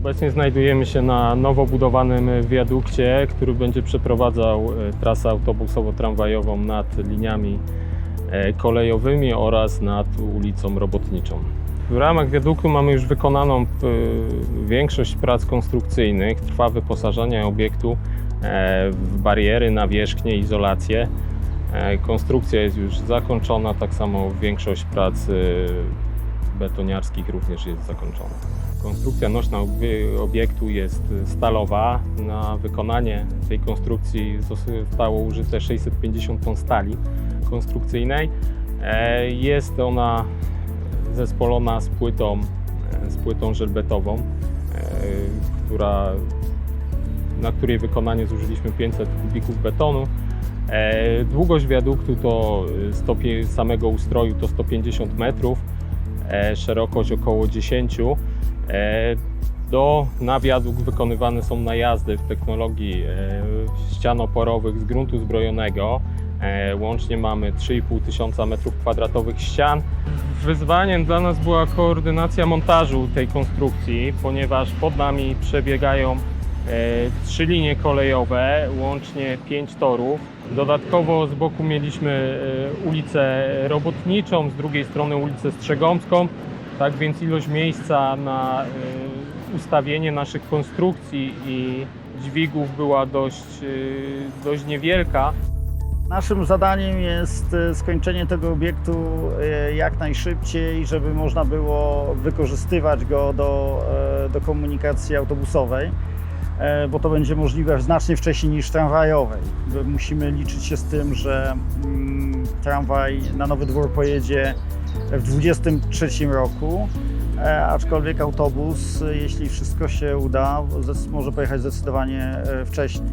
Obecnie znajdujemy się na nowo budowanym wiadukcie, który będzie przeprowadzał e, trasę autobusowo-tramwajową nad liniami e, kolejowymi oraz nad ulicą Robotniczą. W ramach wiaduktu mamy już wykonaną e, większość prac konstrukcyjnych. Trwa wyposażenie obiektu w bariery, nawierzchnie, izolację. Konstrukcja jest już zakończona, tak samo większość prac betoniarskich również jest zakończona. Konstrukcja nośna obie- obiektu jest stalowa. Na wykonanie tej konstrukcji zostało użyte 650 ton stali konstrukcyjnej. E, Jest ona zespolona z płytą, e, z płytą żelbetową, e, która, na której wykonanie zużyliśmy 500 kubików betonu. Długość wiaduktu to samego ustroju to 150 metrów, szerokość około 10. E, Do na wiadukt wykonywane są najazdy w technologii e, ścian oporowych z gruntu zbrojonego. E, Łącznie mamy 3,5 tysiąca metrów kwadratowych ścian. Wyzwaniem dla nas była koordynacja montażu tej konstrukcji, ponieważ pod nami przebiegają e, trzy linie kolejowe, łącznie pięć torów. Dodatkowo z boku mieliśmy e, ulicę Robotniczą, z drugiej strony ulicę Strzegomską. Tak więc ilość miejsca na e, ustawienie naszych konstrukcji i dźwigów była dość, e, dość niewielka. Naszym zadaniem jest e, skończenie tego obiektu e, jak najszybciej, żeby można było wykorzystywać go do, e, do komunikacji autobusowej, e, bo to będzie możliwe znacznie wcześniej niż tramwajowej. Musimy liczyć się z tym, że mm, tramwaj na Nowy Dwór pojedzie w 2023 roku, e, aczkolwiek autobus, e, jeśli wszystko się uda, może pojechać zdecydowanie e, wcześniej.